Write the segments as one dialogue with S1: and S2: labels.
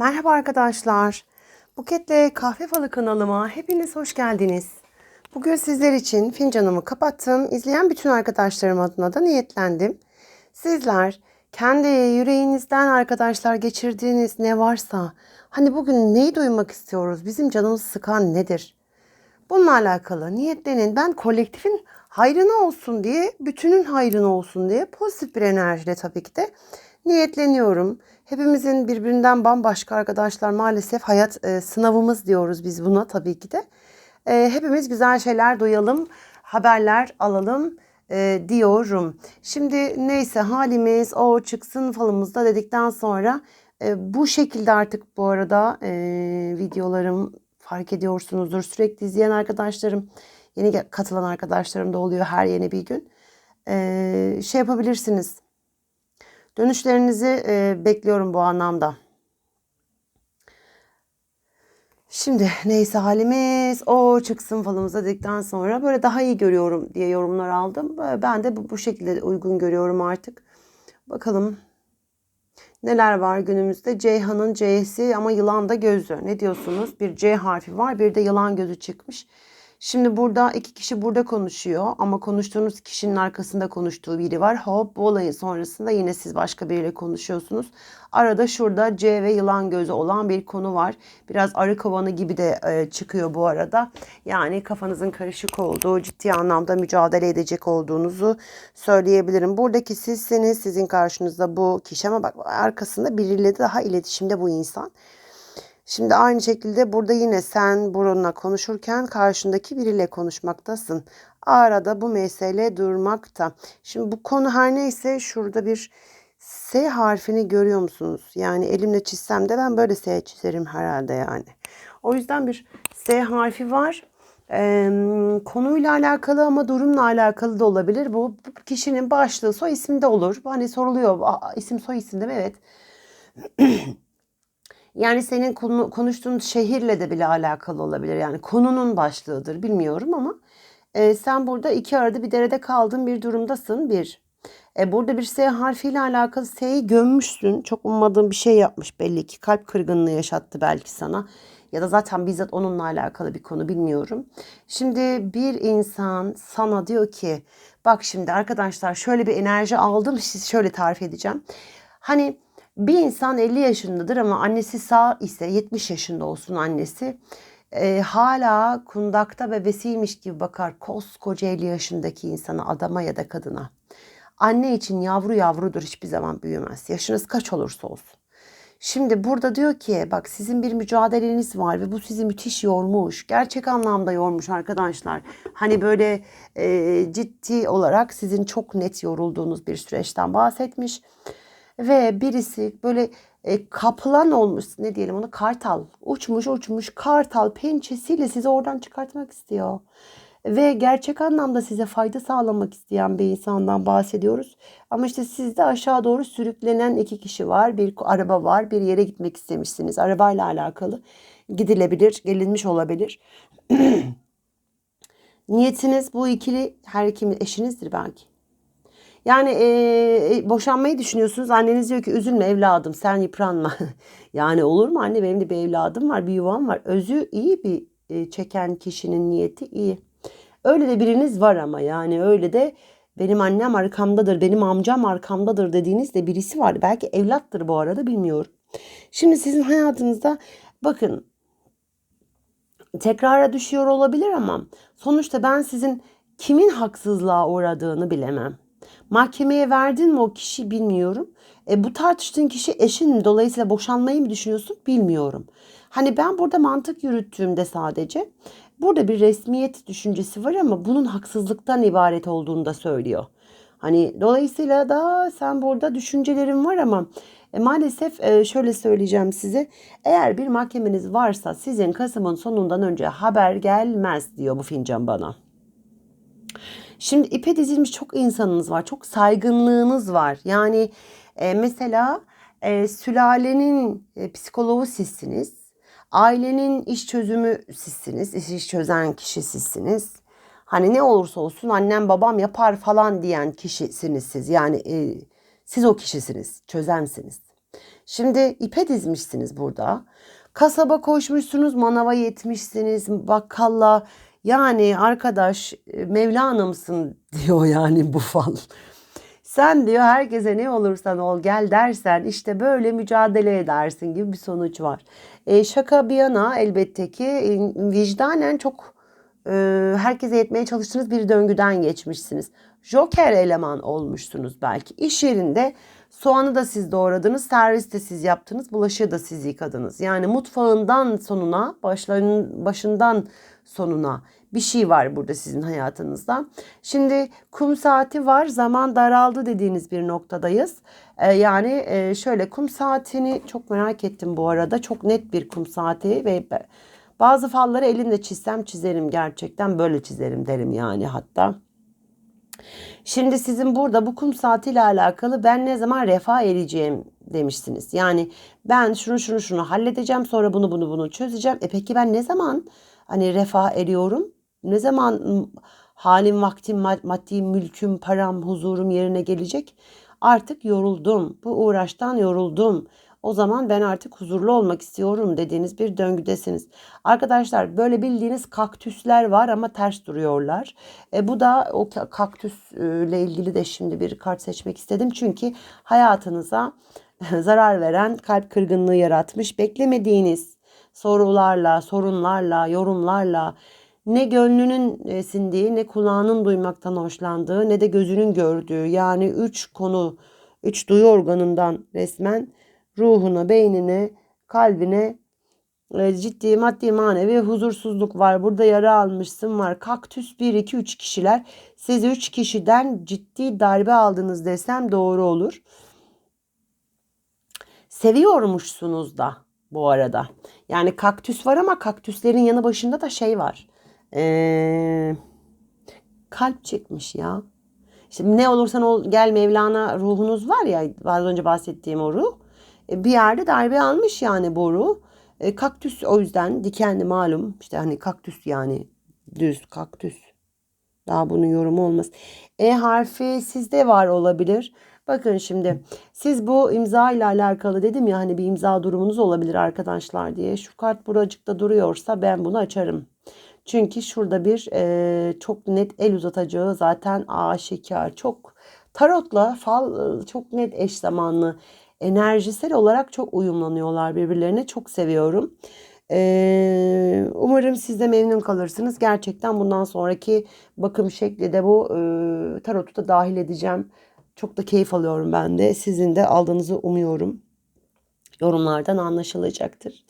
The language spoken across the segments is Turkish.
S1: Merhaba arkadaşlar. Buketle Kahve Falı kanalıma hepiniz hoş geldiniz. Bugün sizler için fincanımı kapattım. İzleyen bütün arkadaşlarım adına da niyetlendim. Sizler kendi yüreğinizden arkadaşlar geçirdiğiniz ne varsa hani bugün neyi duymak istiyoruz? Bizim canımızı sıkan nedir? Bununla alakalı niyetlenin. Ben kolektifin hayrına olsun diye, bütünün hayrına olsun diye pozitif bir enerjiyle tabii ki de niyetleniyorum. Hepimizin birbirinden bambaşka arkadaşlar maalesef hayat e, sınavımız diyoruz biz buna tabii ki de. E, hepimiz güzel şeyler duyalım, haberler alalım e, diyorum. Şimdi neyse halimiz o çıksın falımızda dedikten sonra e, bu şekilde artık bu arada e, videolarım fark ediyorsunuzdur. Sürekli izleyen arkadaşlarım, yeni katılan arkadaşlarım da oluyor her yeni bir gün. E, şey yapabilirsiniz. Dönüşlerinizi e, bekliyorum bu anlamda. Şimdi neyse halimiz o çıksın falımıza dedikten sonra böyle daha iyi görüyorum diye yorumlar aldım. Ben de bu, bu şekilde uygun görüyorum artık. Bakalım neler var günümüzde. Ceyhan'ın C'si ama yılan da gözü. Ne diyorsunuz? Bir C harfi var bir de yılan gözü çıkmış. Şimdi burada iki kişi burada konuşuyor ama konuştuğunuz kişinin arkasında konuştuğu biri var. Hop bu olayın sonrasında yine siz başka biriyle konuşuyorsunuz. Arada şurada C ve yılan gözü olan bir konu var. Biraz arı kovanı gibi de e, çıkıyor bu arada. Yani kafanızın karışık olduğu, ciddi anlamda mücadele edecek olduğunuzu söyleyebilirim. Buradaki sizsiniz, sizin karşınızda bu kişi ama bak arkasında biriyle daha iletişimde bu insan. Şimdi aynı şekilde burada yine sen burunla konuşurken karşındaki biriyle konuşmaktasın. Arada bu mesele durmakta. Şimdi bu konu her neyse şurada bir S harfini görüyor musunuz? Yani elimle çizsem de ben böyle S çizerim herhalde yani. O yüzden bir S harfi var. Ee, konuyla alakalı ama durumla alakalı da olabilir. Bu, kişinin başlığı soy ismi de olur. Hani soruluyor isim soy isim değil mi? Evet. Yani senin konu, konuştuğun şehirle de bile alakalı olabilir. Yani konunun başlığıdır bilmiyorum ama e, sen burada iki arada bir derede kaldığın bir durumdasın bir. E, burada bir S harfiyle alakalı S'yi gömmüşsün. Çok ummadığın bir şey yapmış belli ki. Kalp kırgınlığı yaşattı belki sana. Ya da zaten bizzat onunla alakalı bir konu bilmiyorum. Şimdi bir insan sana diyor ki bak şimdi arkadaşlar şöyle bir enerji aldım siz şöyle tarif edeceğim. Hani bir insan 50 yaşındadır ama annesi sağ ise 70 yaşında olsun annesi e, hala kundakta bebesiymiş gibi bakar koskoca 50 yaşındaki insana adama ya da kadına. Anne için yavru yavrudur hiçbir zaman büyümez. Yaşınız kaç olursa olsun. Şimdi burada diyor ki bak sizin bir mücadeleniz var ve bu sizi müthiş yormuş. Gerçek anlamda yormuş arkadaşlar. Hani böyle e, ciddi olarak sizin çok net yorulduğunuz bir süreçten bahsetmiş ve birisi böyle e, kaplan olmuş ne diyelim onu kartal uçmuş uçmuş kartal pençesiyle sizi oradan çıkartmak istiyor. Ve gerçek anlamda size fayda sağlamak isteyen bir insandan bahsediyoruz. Ama işte sizde aşağı doğru sürüklenen iki kişi var. Bir araba var. Bir yere gitmek istemişsiniz. Arabayla alakalı gidilebilir, gelinmiş olabilir. Niyetiniz bu ikili her kim eşinizdir belki. Yani e, boşanmayı düşünüyorsunuz. Anneniz diyor ki üzülme evladım sen yıpranma. yani olur mu anne benim de bir evladım var bir yuvam var. Özü iyi bir e, çeken kişinin niyeti iyi. Öyle de biriniz var ama yani öyle de benim annem arkamdadır, benim amcam arkamdadır dediğiniz de birisi var. Belki evlattır bu arada bilmiyorum. Şimdi sizin hayatınızda bakın tekrara düşüyor olabilir ama sonuçta ben sizin kimin haksızlığa uğradığını bilemem. Mahkemeye verdin mi o kişi bilmiyorum. E, bu tartıştığın kişi eşin? Dolayısıyla boşanmayı mı düşünüyorsun bilmiyorum. Hani ben burada mantık yürüttüğümde sadece burada bir resmiyet düşüncesi var ama bunun haksızlıktan ibaret olduğunu da söylüyor. Hani dolayısıyla da sen burada düşüncelerin var ama e, maalesef e, şöyle söyleyeceğim size. Eğer bir mahkemeniz varsa sizin Kasım'ın sonundan önce haber gelmez diyor bu fincan bana. Şimdi ipe dizilmiş çok insanınız var. Çok saygınlığınız var. Yani e, mesela e, sülalenin e, psikoloğu sizsiniz. Ailenin iş çözümü sizsiniz. İş, iş çözen kişi sizsiniz. Hani ne olursa olsun annem babam yapar falan diyen kişisiniz siz. Yani e, siz o kişisiniz. Çözensiniz. Şimdi ipe dizmişsiniz burada. Kasaba koşmuşsunuz, manava yetmişsiniz, bakkalla. Yani arkadaş e, Mevlana mısın diyor yani bu fal. Sen diyor herkese ne olursan ol gel dersen işte böyle mücadele edersin gibi bir sonuç var. E, şaka bir yana elbette ki e, vicdanen çok e, herkese yetmeye çalıştığınız bir döngüden geçmişsiniz. Joker eleman olmuşsunuz belki. İş yerinde soğanı da siz doğradınız, servis de siz yaptınız, bulaşığı da siz yıkadınız. Yani mutfağından sonuna, başların, başından sonuna bir şey var burada sizin hayatınızda. Şimdi kum saati var, zaman daraldı dediğiniz bir noktadayız. Ee, yani e, şöyle kum saatini çok merak ettim bu arada. Çok net bir kum saati ve bazı falları elimle çizsem çizerim gerçekten böyle çizerim derim yani hatta. Şimdi sizin burada bu kum saatiyle alakalı ben ne zaman refah ereceğim demişsiniz. Yani ben şunu şunu şunu halledeceğim sonra bunu bunu bunu çözeceğim. E peki ben ne zaman hani refah eriyorum? Ne zaman halim, vaktim, maddi, mülküm, param, huzurum yerine gelecek? Artık yoruldum. Bu uğraştan yoruldum. O zaman ben artık huzurlu olmak istiyorum dediğiniz bir döngüdesiniz. Arkadaşlar böyle bildiğiniz kaktüsler var ama ters duruyorlar. E, bu da o kaktüsle ilgili de şimdi bir kart seçmek istedim. Çünkü hayatınıza zarar veren kalp kırgınlığı yaratmış beklemediğiniz sorularla, sorunlarla, yorumlarla ne gönlünün e, sindiği ne kulağının duymaktan hoşlandığı ne de gözünün gördüğü yani üç konu, üç duyu organından resmen ruhuna, beynine, kalbine e, ciddi maddi manevi huzursuzluk var. Burada yara almışsın var. Kaktüs 1, 2, 3 kişiler. Siz 3 kişiden ciddi darbe aldınız desem doğru olur. Seviyormuşsunuz da bu arada. Yani kaktüs var ama kaktüslerin yanı başında da şey var. Ee, kalp çekmiş ya. İşte ne olursan ol gel Mevlana ruhunuz var ya az önce bahsettiğim o ruh. E, bir yerde darbe almış yani boru. E, kaktüs o yüzden dikenli malum. İşte hani kaktüs yani düz kaktüs. Daha bunun yorumu olmaz. E harfi sizde var olabilir. Bakın şimdi siz bu imza ile alakalı dedim ya hani bir imza durumunuz olabilir arkadaşlar diye. Şu kart buracıkta duruyorsa ben bunu açarım. Çünkü şurada bir e, çok net el uzatacağı zaten aşikar. Çok tarotla fal çok net eş zamanlı enerjisel olarak çok uyumlanıyorlar birbirlerine. Çok seviyorum. Ee, umarım siz de memnun kalırsınız. Gerçekten bundan sonraki bakım şekli de bu e, tarotu da dahil edeceğim. Çok da keyif alıyorum ben de. Sizin de aldığınızı umuyorum. Yorumlardan anlaşılacaktır.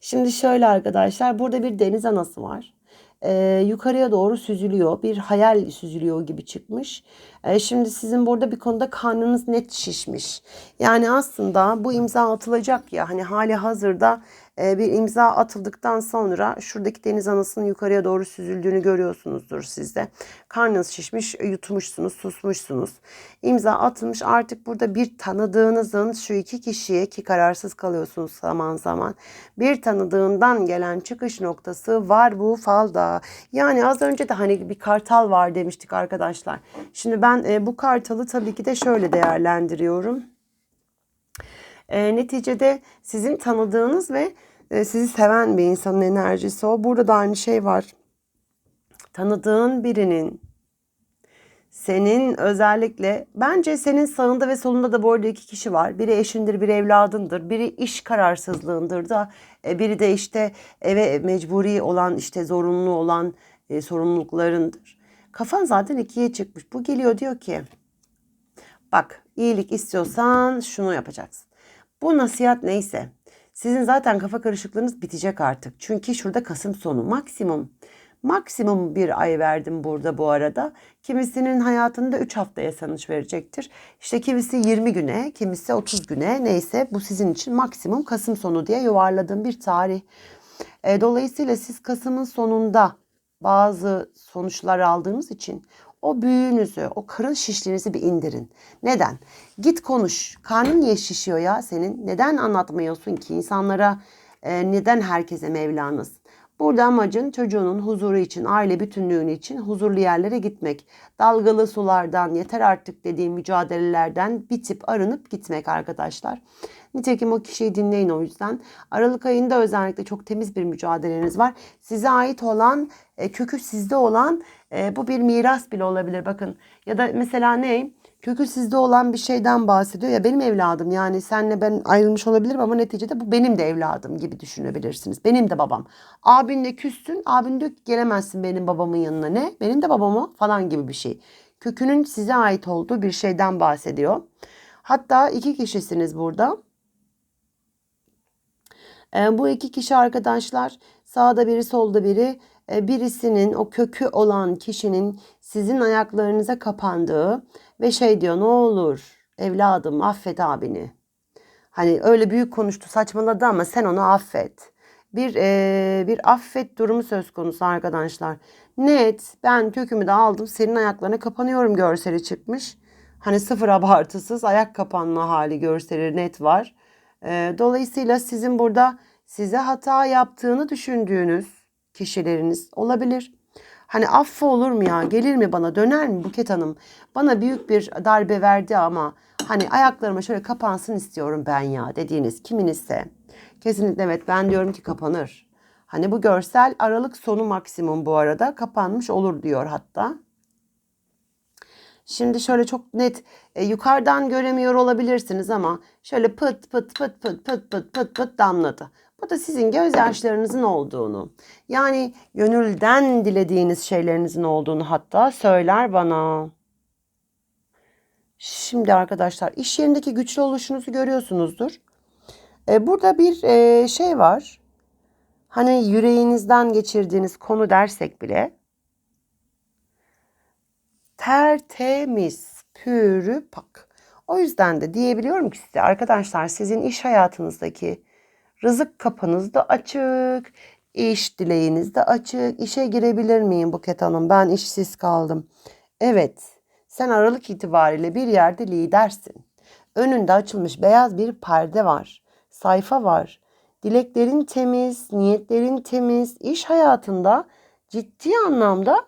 S1: Şimdi şöyle arkadaşlar burada bir deniz anası var e, yukarıya doğru süzülüyor. Bir hayal süzülüyor gibi çıkmış. E, şimdi sizin burada bir konuda karnınız net şişmiş. Yani aslında bu imza atılacak ya hani hali hazırda bir imza atıldıktan sonra şuradaki deniz anasının yukarıya doğru süzüldüğünü görüyorsunuzdur sizde. Karnınız şişmiş, yutmuşsunuz, susmuşsunuz. İmza atılmış artık burada bir tanıdığınızın şu iki kişiye ki kararsız kalıyorsunuz zaman zaman. Bir tanıdığından gelen çıkış noktası var bu falda. Yani az önce de hani bir kartal var demiştik arkadaşlar. Şimdi ben e, bu kartalı tabii ki de şöyle değerlendiriyorum. E, neticede sizin tanıdığınız ve sizi seven bir insanın enerjisi o. Burada da aynı şey var. Tanıdığın birinin senin özellikle bence senin sağında ve solunda da bu arada iki kişi var. Biri eşindir, biri evladındır, biri iş kararsızlığındır da e, biri de işte eve mecburi olan işte zorunlu olan e, sorumluluklarındır. Kafan zaten ikiye çıkmış. Bu geliyor diyor ki bak iyilik istiyorsan şunu yapacaksın. Bu nasihat neyse sizin zaten kafa karışıklığınız bitecek artık. Çünkü şurada Kasım sonu maksimum. Maksimum bir ay verdim burada bu arada. Kimisinin hayatında 3 haftaya sonuç verecektir. İşte kimisi 20 güne, kimisi 30 güne neyse bu sizin için maksimum Kasım sonu diye yuvarladığım bir tarih. E, dolayısıyla siz Kasım'ın sonunda bazı sonuçlar aldığınız için o büyüğünüzü, o karın şişliğinizi bir indirin. Neden? Git konuş. Karnın niye şişiyor ya senin? Neden anlatmıyorsun ki insanlara e, neden herkese Mevlana'sın? Burada amacın çocuğunun huzuru için, aile bütünlüğünü için huzurlu yerlere gitmek. Dalgalı sulardan, yeter artık dediğim mücadelelerden bitip arınıp gitmek arkadaşlar. Nitekim o kişiyi dinleyin o yüzden. Aralık ayında özellikle çok temiz bir mücadeleniz var. Size ait olan, e, kökü sizde olan e, bu bir miras bile olabilir bakın. Ya da mesela ne? Kökü sizde olan bir şeyden bahsediyor ya benim evladım yani senle ben ayrılmış olabilirim ama neticede bu benim de evladım gibi düşünebilirsiniz. Benim de babam. Abinle küstün abin diyor ki gelemezsin benim babamın yanına ne? Benim de babam o falan gibi bir şey. Kökünün size ait olduğu bir şeyden bahsediyor. Hatta iki kişisiniz burada. E, bu iki kişi arkadaşlar sağda biri solda biri birisinin o kökü olan kişinin sizin ayaklarınıza kapandığı ve şey diyor ne olur evladım affet abini. Hani öyle büyük konuştu saçmaladı ama sen onu affet. Bir e, bir affet durumu söz konusu arkadaşlar. Net ben kökümü de aldım senin ayaklarına kapanıyorum görseli çıkmış. Hani sıfır abartısız ayak kapanma hali görseli net var. E, dolayısıyla sizin burada size hata yaptığını düşündüğünüz kişileriniz olabilir. Hani affı olur mu ya? Gelir mi bana? Döner mi Buket Hanım? Bana büyük bir darbe verdi ama hani ayaklarıma şöyle kapansın istiyorum ben ya dediğiniz kiminizse. Kesinlikle evet ben diyorum ki kapanır. Hani bu görsel Aralık sonu maksimum bu arada kapanmış olur diyor hatta. Şimdi şöyle çok net e, yukarıdan göremiyor olabilirsiniz ama şöyle pıt pıt pıt pıt pıt pıt pıt pıt damladı. Bu da sizin gözyaşlarınızın olduğunu, yani gönülden dilediğiniz şeylerinizin olduğunu hatta söyler bana. Şimdi arkadaşlar iş yerindeki güçlü oluşunuzu görüyorsunuzdur. E, burada bir e, şey var. Hani yüreğinizden geçirdiğiniz konu dersek bile tertemiz, pürü pak. O yüzden de diyebiliyorum ki size arkadaşlar sizin iş hayatınızdaki rızık kapınız da açık, iş dileğiniz de açık. İşe girebilir miyim Buket Hanım? Ben işsiz kaldım. Evet, sen Aralık itibariyle bir yerde lidersin. Önünde açılmış beyaz bir perde var. Sayfa var. Dileklerin temiz, niyetlerin temiz. İş hayatında ciddi anlamda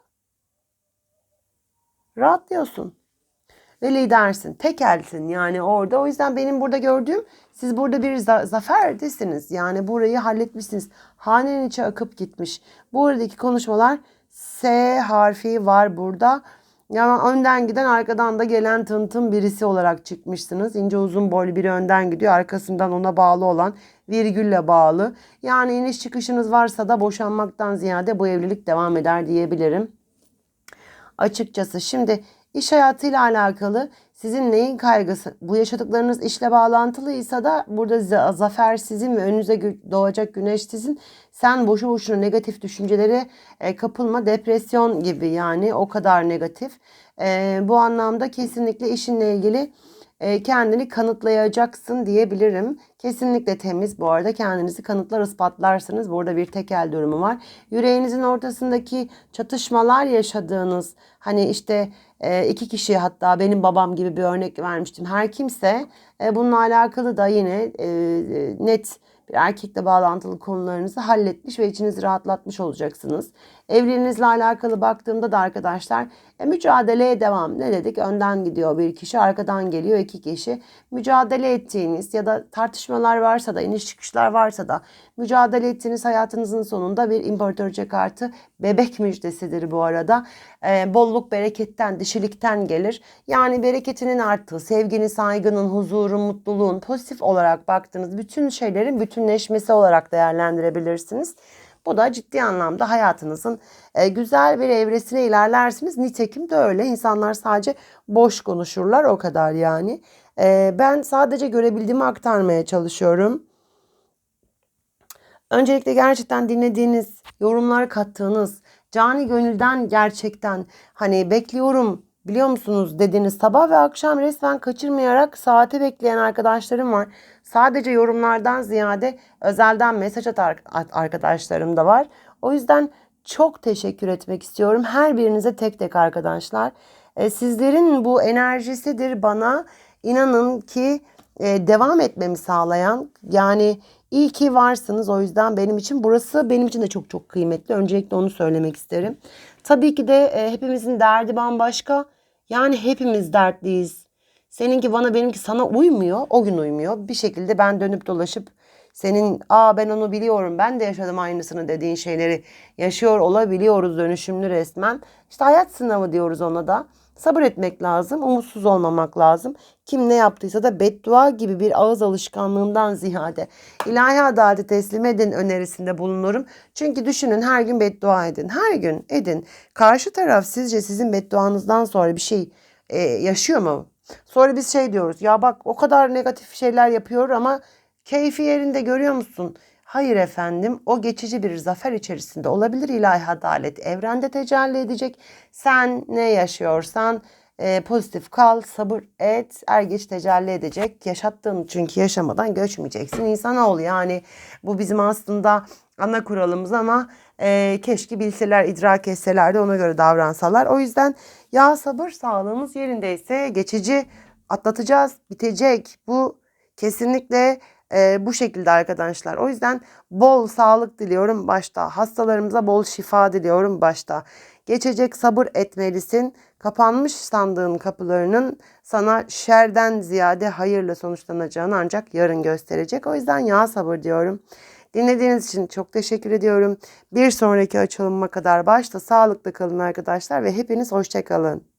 S1: rahatlıyorsun. Ve lidersin, tekelsin yani orada. O yüzden benim burada gördüğüm siz burada bir za- zaferdesiniz. Yani burayı halletmişsiniz. Hanenin içi akıp gitmiş. Buradaki konuşmalar S harfi var burada. Yani önden giden arkadan da gelen tın birisi olarak çıkmışsınız. İnce uzun boylu biri önden gidiyor. Arkasından ona bağlı olan virgülle bağlı. Yani iniş çıkışınız varsa da boşanmaktan ziyade bu evlilik devam eder diyebilirim. Açıkçası şimdi iş hayatıyla alakalı sizin neyin kaygısı? Bu yaşadıklarınız işle bağlantılıysa da burada zafer sizin ve önünüze doğacak güneş sizin. Sen boşu boşuna negatif düşüncelere e, kapılma. Depresyon gibi yani o kadar negatif. E, bu anlamda kesinlikle işinle ilgili e, kendini kanıtlayacaksın diyebilirim. Kesinlikle temiz bu arada kendinizi kanıtlar ispatlarsınız. Burada bir tekel durumu var. Yüreğinizin ortasındaki çatışmalar yaşadığınız hani işte e, iki kişi hatta benim babam gibi bir örnek vermiştim. Her kimse e, bununla alakalı da yine net bir erkekle bağlantılı konularınızı halletmiş ve içinizi rahatlatmış olacaksınız. Evliliğinizle alakalı baktığımda da arkadaşlar e, mücadeleye devam. Ne dedik? Önden gidiyor bir kişi, arkadan geliyor iki kişi. Mücadele ettiğiniz ya da tartışmalar varsa da, iniş çıkışlar varsa da mücadele ettiğiniz hayatınızın sonunda bir imparatorca kartı bebek müjdesidir bu arada. E, bolluk bereketten, dişilikten gelir. Yani bereketinin arttığı, sevginin, saygının, huzurun, mutluluğun pozitif olarak baktığınız bütün şeylerin bütünleşmesi olarak değerlendirebilirsiniz. Bu da ciddi anlamda hayatınızın e, güzel bir evresine ilerlersiniz. Nitekim de öyle. İnsanlar sadece boş konuşurlar o kadar yani. E, ben sadece görebildiğimi aktarmaya çalışıyorum. Öncelikle gerçekten dinlediğiniz, yorumlar kattığınız, cani gönülden gerçekten hani bekliyorum biliyor musunuz dediğiniz sabah ve akşam resmen kaçırmayarak saate bekleyen arkadaşlarım var. Sadece yorumlardan ziyade özelden mesaj atan arkadaşlarım da var. O yüzden çok teşekkür etmek istiyorum her birinize tek tek arkadaşlar. E, sizlerin bu enerjisidir bana inanın ki e, devam etmemi sağlayan yani iyi ki varsınız o yüzden benim için burası benim için de çok çok kıymetli. Öncelikle onu söylemek isterim. Tabii ki de e, hepimizin derdi bambaşka. Yani hepimiz dertliyiz. Seninki bana benimki sana uymuyor. O gün uymuyor. Bir şekilde ben dönüp dolaşıp senin aa ben onu biliyorum ben de yaşadım aynısını dediğin şeyleri yaşıyor olabiliyoruz dönüşümlü resmen. İşte hayat sınavı diyoruz ona da. Sabır etmek lazım, umutsuz olmamak lazım. Kim ne yaptıysa da beddua gibi bir ağız alışkanlığından ziyade ilahi adaleti teslim edin önerisinde bulunurum. Çünkü düşünün her gün beddua edin. Her gün edin. Karşı taraf sizce sizin bedduanızdan sonra bir şey e, yaşıyor mu? Sonra biz şey diyoruz ya bak o kadar negatif şeyler yapıyor ama keyfi yerinde görüyor musun? Hayır efendim o geçici bir zafer içerisinde olabilir ilahi adalet evrende tecelli edecek. Sen ne yaşıyorsan e, pozitif kal, sabır et, er geç tecelli edecek. Yaşattığın çünkü yaşamadan göçmeyeceksin. İnsanoğlu yani bu bizim aslında ana kuralımız ama e, keşke bilseler, idrak etseler de ona göre davransalar. O yüzden ya sabır sağlığımız yerindeyse geçici atlatacağız, bitecek. Bu kesinlikle e, bu şekilde arkadaşlar. O yüzden bol sağlık diliyorum başta. Hastalarımıza bol şifa diliyorum başta. Geçecek sabır etmelisin. Kapanmış sandığın kapılarının sana şerden ziyade hayırla sonuçlanacağını ancak yarın gösterecek. O yüzden ya sabır diyorum. Dinlediğiniz için çok teşekkür ediyorum. Bir sonraki açılıma kadar başta sağlıklı kalın arkadaşlar ve hepiniz hoşçakalın.